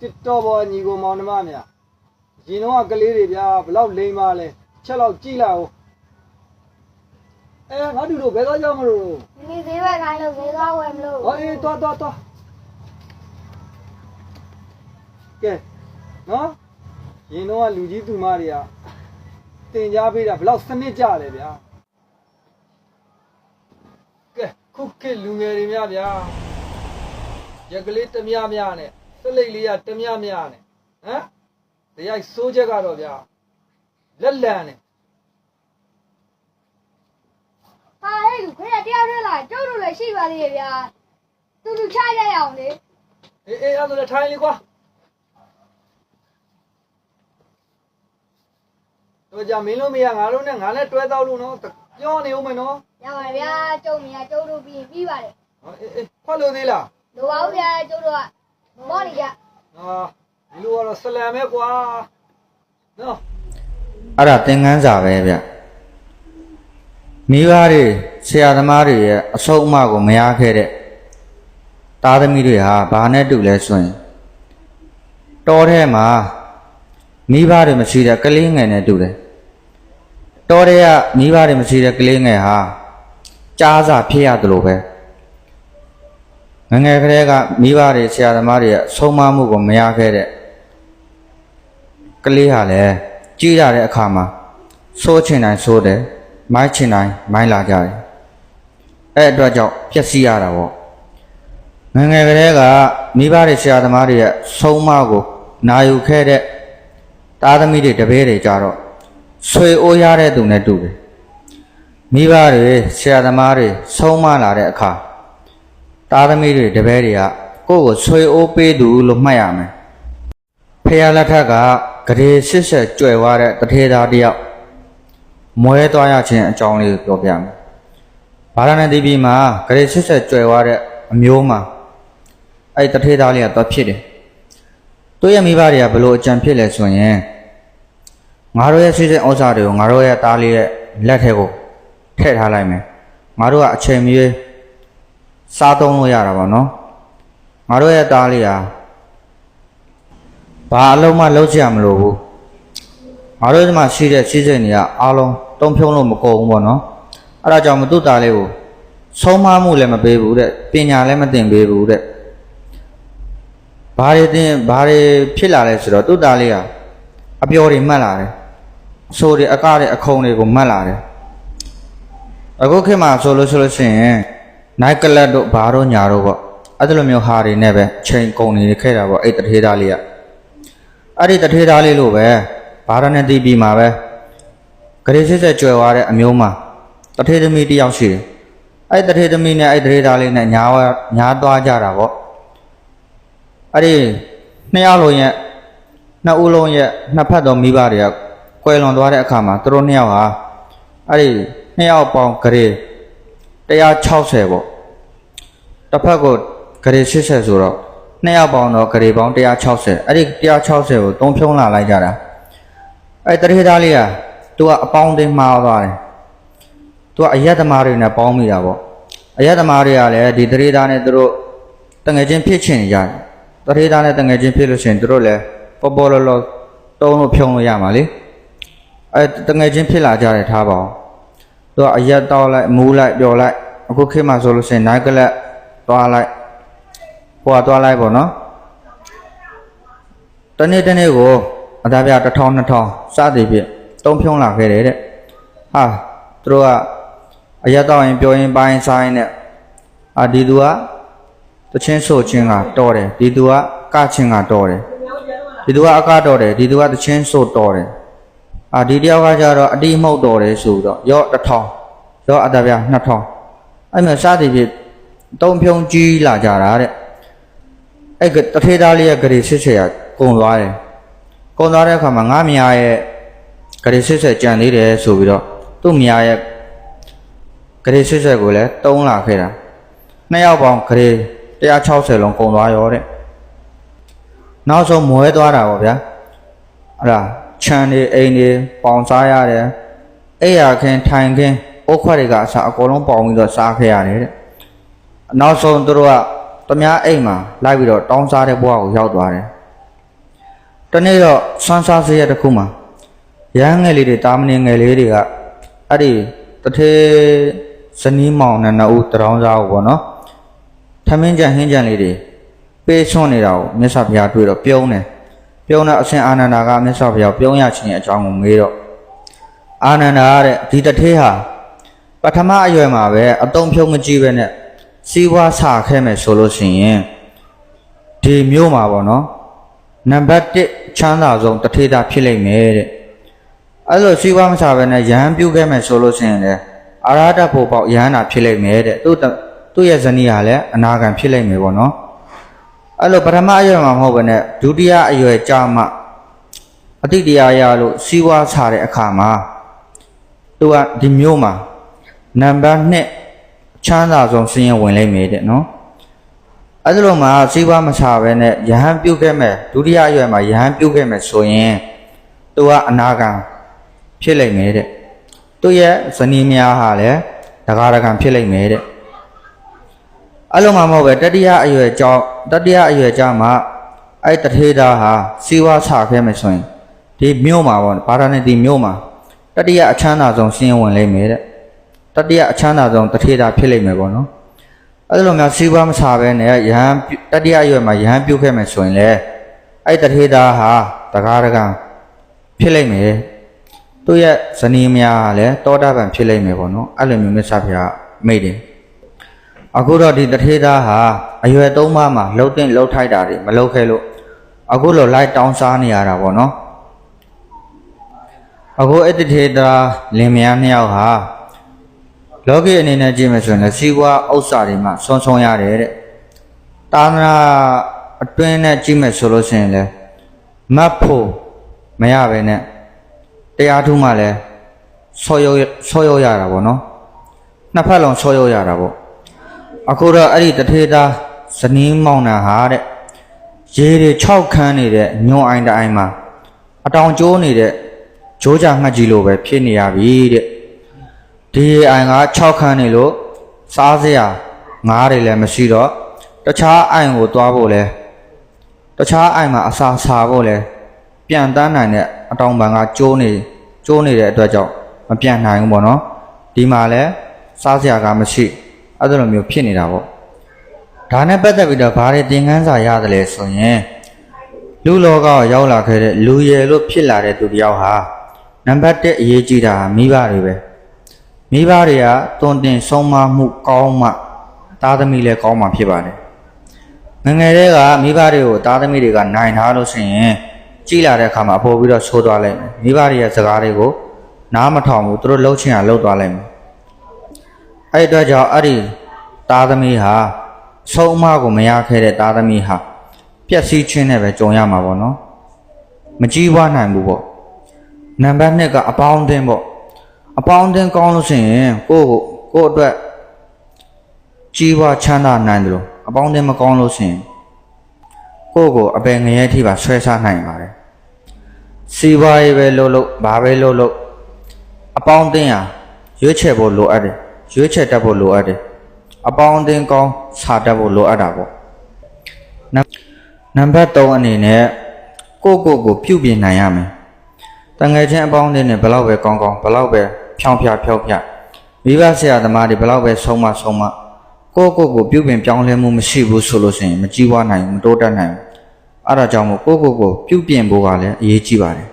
တစ်တော်ပေါ်ညီကိုမောင်နှမများရင်တော့ကလေးတွေဗျာဘလောက်လိမ့်ပါလဲချက်လောက်ကြည့်လိုက်အောင်အဲငါတို့တို့ဘယ်တော့ကြောက်မလို့ဒီနေ့ဈေးဘက်ခိုင်းလို့ဈေးသွားဝယ်မလို့ဟောအေးတော်တော်တော်ကဲနော်ရင်တော့လူကြီးသူမတွေကတင် जा ပေးတာဘလောက်စနစ်ကြလဲဗျာကဲခုခေတ်လူငယ်တွေများဗျာရက်ကလေးတမများများနဲ့ စလိတ်လေးကတမများများနဲ့ဟမ်တရားစိုးချက်ကတော့ဗျာလက်လန်နဲ့ဟာဟဲ့လူခွေးတယောက်တည်းလာကျုပ်တို့လည်းရှိပါသေးရဲ့ဗျာတူတူချရရအောင်လေအေးအေးအဲ့ဒါလည်းထိုင်လေကွာတော့ကြမင်းလို့မရငါတို့နဲ့ငါနဲ့တွဲတော့လို့နော်ပြောနေဦးမယ်နော်ရပါဗျာကျုပ်မြာကျုပ်တို့ပြီးပြီးပါတယ်ဟောအေးအေးဖတ်လို့သေးလားလိုပါဦးဗျာကျုပ်တို့က မောနေကြဟာဒီလိုကတော့ဆလံပဲကွာနော်အဲ့ဒါသင်ခန်းစာပဲဗျမိဘတွေဆရာသမားတွေရဲ့အဆုံးအမကိုမရခဲ့တဲ့သားသမီးတွေဟာဘာနဲ့တူလဲဆိုရင်တောထဲမှာမိဘတွေမရှိတဲ့ကလေးငယ်နဲ့တူတယ်တောထဲကမိဘတွေမရှိတဲ့ကလေးငယ်ဟာကြားစာဖြစ်ရတယ်လို့ပဲ ငယ်ငယ်ကလေးကမိဘတွေဆရာသမားတွေရဲ့အဆုံးအမမှုကိုမရခဲ့တဲ့ကလေးဟာလည်းကြီးရတဲ့အခါမှာစိုးချင်တိုင်းစိုးတယ်မိုက်ချင်တိုင်းမိုင်းလာကြတယ်အဲ့အတွက်ကြောင့်ပျက်စီးရတာပေါ့ငယ်ငယ်ကလေးကမိဘတွေဆရာသမားတွေရဲ့ဆုံးမကိုနာယူခဲ့တဲ့သားသမီးတွေတပည့်တွေကြတော့ဆွေအိုးရတဲ့သူနဲ့တူတယ်မိဘတွေဆရာသမားတွေဆုံးမလာတဲ့အခါ သားသမီးတွေတပည့်တွေကကိုယ့်ကိုဆွေအိုးပေးသူလို့မှတ်ရမယ်ဖះလက်ထက်ကဂရေစစ်ဆက်ကြွယ်ဝတဲ့တထေသားတယောက်မွဲသွားရခြင်းအကြောင်းလေးကိုပြောပြမယ်။ဘာရဏသီပြည်မှာဂရေစစ်ဆက်ကြွယ်ဝတဲ့အမျိုးမှာအဲ့တထေသားလေးကတော့ဖြစ်တယ်။သူ့ရဲ့မိဘတွေကဘလို့အကြံဖြစ်လဲဆိုရင်ငါတို့ရဲ့ရှိတဲ့ဥစ္စာတွေကိုငါတို့ရဲ့သားလေးရဲ့လက်ထဲကိုထည့်ထားလိုက်မယ်။ငါတို့ကအချိန်မရွေး စားသုံးလို့ရတာပေါ့နော်။ငါတို့ရဲ့သားလေးဟာဘာအလုံးမလုံးချရမလို့ဘူးငါတို့ဒီမှာရှိတဲ့ရှိစိတ်တွေကအားလုံးတုံးဖြုံးလို့မကုန်ဘူးပေါ့နော်အဲ့ဒါကြောင့်မသူ့သားလေးကိုဆုံးမမှုလည်းမပေးဘူးတဲ့ပညာလည်းမသင်ပေးဘူးတဲ့ဘာတွေသင်ဘာတွေဖြစ်လာလဲဆိုတော့သူ့သားလေးကအပျော်တွေမှတ်လာတယ်အဆိုးတွေအကတွေအခုံတွေကိုမှတ်လာတယ်အခုခေတ်မှာဆိုလို့ဆိုလို့ရှိရင် နိုင်ကလပ်တို့ဘာတို့ညာတို့ပေါ့အဲ့ဒီလိုမျိုးဟာတွေနဲ့ပဲအချိန်ကုန်နေခဲ့တာပေါ့အဲ့တထေးသားလေးကအဲ့ဒီတထေးသားလေးလို့ပဲဗာရဏသီပြည်မှာပဲဂရေစစ်ဆက်ကြွယ်ဝတဲ့အမျိုးမှာတထေးသမီးတစ်ယောက်ရှိတယ်။အဲ့ဒီတထေးသမီးနဲ့အဲ့ဒီတထေးသားလေးနဲ့ညာဝညာသွားကြတာပေါ့။အဲ့ဒီနှစ်ယောက်လုံးရဲ့နှစ်ဦးလုံးရဲ့နှစ်ဖက်သောမိဘတွေကကွယ်လွန်သွားတဲ့အခါမှာသူတို့နှစ်ယောက်ဟာအဲ့ဒီနှစ်ယောက်ပေါင်းဂရေ160ပေါ့။ တစ်ဖက်ကိုဂရေ80ဆိုတော့နှစ်ယောက်ပေါင်းတော့ဂရေပေါင်း160အဲ့ဒီ160ကိုသုံးဖြုံးလာလိုက်ကြတာအဲ့တရေသားလေးကသူကအပေါင်းအသင်းမှားသွားတယ်သူကအယက်သမားတွေနဲ့ပေါင်းမိတာပေါ့အယက်သမားတွေကလည်းဒီတရေသားနဲ့သူတို့တငယ်ချင်းဖြစ်ချင်ကြတယ်တရေသားနဲ့တငယ်ချင်းဖြစ်လို့ရှိရင်သူတို့လည်းပေါ်ပေါ်လောလောတုံးလို့ဖြုံးလို့ရမှာလေအဲ့တငယ်ချင်းဖြစ်လာကြတယ်ထားပါအောင်သူကအယက်တောက်လိုက်မူးလိုက်ပျော်လိုက်အခုခေတ်မှာဆိုလို့ရှိရင်နိုင်ကလပ် သွားလိုက်ဟိုကသွားလိုက်ပေါ့နော်တနေ့တနေ့ကိုအသားပြ1000 2000စသည်ဖြင့်တုံးဖြုံးလာခဲ့တယ်တဲ့ဟာသူတို့ကအရက်တော့ရင်ပြောရင်ပိုင်းဆိုင်နဲ့အာဒီသူကတချင်းဆိုချင်းကတော်တယ်ဒီသူကကချင်းကတော်တယ်ဒီသူကအကတော်တယ်ဒီသူကတချင်းဆိုတော်တယ်အာဒီတယောက်ကကြတော့အတိမှုတ်တော်တယ်ဆိုတော့ရော့1000ရော့အသားပြ2000အဲ့မျိုးစသည်ဖြင့် တုံးဖြုံးကြီးလာကြတာတဲ့အဲ့ကတထေးသားလေးရဲ့ဂရေစစ်ဆက်ရကုံသွားတယ်ကုံသွားတဲ့အခါမှာငါမယားရဲ့ဂရေစစ်ဆက်ကြံသေးတယ်ဆိုပြီးတော့သူ့မယားရဲ့ဂရေစစ်ဆက်ကိုလည်းတုံးလာခဲ့တာနှစ်ယောက်ပေါင်းဂရေ160လုံးကုံသွားရောတဲ့နောက်ဆုံးမွဲသွားတာပေါ့ဗျာအဲ့ဒါခြံနေအိမ်နေပေါင်စားရတယ်အိယာခင်းထိုင်ခင်းအုတ်ခွက်တွေကအစားအကုန်လုံးပေါင်ပြီးတော့စားခဲ့ရတယ်တဲ့ နောက်ဆုံးသူတို့ကတမားအိမ်မှာလိုက်ပြီးတော့တောင်းစားတဲ့ဘဝကိုရောက်သွားတယ်တနေ့တော့ဆွမ်းစားစရက်တစ်ခုမှာရဟန်းငယ်လေးတွေတာမဏေငယ်လေးတွေကအဲ့ဒီတထေဇနီးမောင်နဲ့နှစ်ဦးတရောင်းစားကိုပေါ့နော်ထမင်းကြံဟင်းကြံလေးတွေပေးဆွန့်နေတာကိုမြတ်စွာဘုရားတွေ့တော့ပြုံးတယ်ပြုံးတော့အရှင်အာနန္ဒာကမြတ်စွာဘုရားပြုံးရခြင်းအကြောင်းကိုမေးတော့အာနန္ဒာကတဲ့ဒီတထေဟာပထမအရွယ်မှာပဲအတုံးဖြုံးမကြည့်ပဲနဲ့ စီးပွားဆာခဲ့မယ်ဆိုလို့ရှိရင်ဒီမျိုးမှာပေါ့နော်နံပါတ်1ချမ်းသာဆုံးတထေတာဖြစ်လိမ့်မယ်တဲ့အဲ့လိုစီးပွားမစားဘဲနဲ့ယဟန်ပြုတ်ခဲ့မယ်ဆိုလို့ရှိရင်လေအာရဟတဖို့ပေါက်ယဟန်နာဖြစ်လိမ့်မယ်တဲ့သူ့တသူ့ရဲ့ဇနီးဟာလည်းအနာဂံဖြစ်လိမ့်မယ်ပေါ့နော်အဲ့လိုပထမအရွယ်မှာမဟုတ်ဘဲနဲ့ဒုတိယအရွယ်ကြာမှအတိတရားရလို့စီးပွားစားတဲ့အခါမှာသူကဒီမျိုးမှာနံပါတ်1 ချမ်းသာဆုံးစင်းရဝင်လိမ့်မယ်တဲ့နော်အဲ့ဒါလိုမှစီးပွားမချပဲနဲ့ယဟန်ပြုတ်ခဲ့မဲ့ဒုတိယအရွယ်မှာယဟန်ပြုတ်ခဲ့မဲ့ဆိုရင်သူကအနာဂံဖြစ်လိမ့်မယ်တဲ့သူ့ရဲ့ဇနီးများဟာလည်းတကားတကံဖြစ်လိမ့်မယ်တဲ့အဲ့လိုမှမဟုတ်ပဲတတိယအရွယ်ကြောင့်တတိယအရွယ်ကြောင့်မှအဲ့တထေသားဟာစီးပွားချခဲ့မယ်ဆိုရင်ဒီမြို့မှာပေါ့ဘာသာနဲ့ဒီမြို့မှာတတိယအချမ်းသာဆုံးရှင်းဝင်လိမ့်မယ်တဲ့ တတိယအချမ်းသာဆုံးတထေသားဖြစ်လိမ့်မယ်ပေါ့နော်အဲ့လိုမျိုးစီးပွားမစားပဲနဲ့ယဟန်ပြုတတိယအရွယ်မှာယဟန်ပြုတ်ခဲ့မယ်ဆိုရင်လေအဲ့တထေသားဟာတကားတကံဖြစ်လိမ့်မယ်သူ့ရဲ့ဇနီးများကလည်းတောတာပံဖြစ်လိမ့်မယ်ပေါ့နော်အဲ့လိုမျိုးမြတ်စွာဘုရားမိတ်တယ်အခုတော့ဒီတထေသားဟာအရွယ်သုံးပါးမှာလှုပ်တဲ့လှုပ်ထိုက်တာတွေမလှုပ်ခဲ့လို့အခုလိုလိုက်တောင်းစားနေရတာပေါ့နော်အခုအဲ့တထေသားလင်မယားနှစ်ယောက်ဟာ လောကီအနေနဲ့ကြည့်မယ်ဆိုရင်လည်းစီးပွားဥစ္စာတွေမှာဆွန်ဆွန်ရတယ်တဲ့တာမနာအတွင်းနဲ့ကြည့်မယ်ဆိုလို့ရှိရင်လည်းမတ်ဖို့မရပဲနဲ့တရားထုမှလည်းဆော်ရုပ်ဆော်ရုပ်ရတာပေါ့နော်နှစ်ဖက်လုံးဆော်ရုပ်ရတာပေါ့အခုတော့အဲ့ဒီတထေသားဇနီးမောင်နှံဟာတဲ့ရေတွေ6ခန်းနေတဲ့ညွန်အိုင်တိုင်းမှာအတောင်ကျိုးနေတဲ့ဂျိုးကြငှက်ကြီးလိုပဲဖြစ်နေရပြီတဲ့ ဒီအိုင်က6ခန်းနေလို့စားစရာငားတွေလည်းမရှိတော့တခြားအိုင်ကိုသွားဖို့လဲတခြားအိုင်မှာအစာစားဖို့လဲပြန်တန်းနိုင်တဲ့အတောင်ပံကကျိုးနေကျိုးနေတဲ့အတွက်ကြောင့်မပြန်နိုင်ဘူးပေါ့နော်ဒီမှာလဲစားစရာကမရှိအဲ့လိုမျိုးဖြစ်နေတာပေါ့ဒါနဲ့ပတ်သက်ပြီးတော့ဘာတွေသင်ခန်းစာရတယ်လဲဆိုရင်လူလောကကိုရောက်လာခဲ့တဲ့လူရယ်လို့ဖြစ်လာတဲ့သူတစ်ယောက်ဟာနံပါတ်1အရေးကြီးတာမိဘတွေပဲ မိဘတွေကတွင်တင်ဆုံးမမှုကောင်းမှသားသမီးလည်းကောင်းမှဖြစ်ပါတယ်ငယ်ငယ်တည်းကမိဘတွေကိုသားသမီးတွေကနိုင်ထားလို့ရှိရင်ကြည်လာတဲ့အခါမှာအပေါ်ပြီးတော့ဆိုးသွားလိုက်မယ်မိဘတွေရဲ့စကားတွေကိုနားမထောင်ဘူးသူတို့လှုပ်ချင်တာလှုပ်သွားလိုက်မယ်အဲ့ဒီအတွက်ကြောင့်အဲ့ဒီသားသမီးဟာဆုံးမကိုမရခဲ့တဲ့သားသမီးဟာပျက်စီးခြင်းနဲ့ပဲကြုံရမှာပေါ့နော်မကြီးပွားနိုင်ဘူးပေါ့နံပါတ်2ကအပေါင်းအသင်းပေါ့ အပေါင်းအသင်းကောင်းလို့ရှိရင်ကိုယ့်ကိုကိုယ့်အတွက်ကြီးပွားချမ်းသာနိုင်တယ်လို့အပေါင်းအသင်းမကောင်းလို့ရှိရင်ကိုယ့်ကိုအပယ်ငရဲထိပါဆွဲစားနိုင်ပါတယ်စီးပွားရေးပဲလုပ်လို့ဘာပဲလုပ်လို့အပေါင်းအသင်းဟာရွေးချယ်ဖို့လိုအပ်တယ်ရွေးချယ်တတ်ဖို့လိုအပ်တယ်အပေါင်းအသင်းကောင်းစာတတ်ဖို့လိုအပ်တာပေါ့နံနံပါတ်3အနေနဲ့ကိုယ့်ကိုယ်ကိုပြုပြင်နိုင်ရမယ်တငယ်ချင်းအပေါင်းအသင်းနဲ့ဘယ်လောက်ပဲကောင်းကောင်းဘယ်လောက်ပဲ ဖြောင်းဖြဖြောက်ဖြမိဘဆရာသမားတွေဘယ်လောက်ပဲဆုံးမဆုံးမကိုယ့်ကိုယ်ကိုပြုပြင်ပြောင်းလဲမှုမရှိဘူးဆိုလို့ရှိရင်မကြည့်ဝနိုင်ဘူးမတိုးတက်နိုင်ဘူးအဲ့ဒါကြောင့်မို့ကိုယ့်ကိုယ်ကိုပြုပြင်ဖို့ကလည်းအရေးကြီးပါတယ်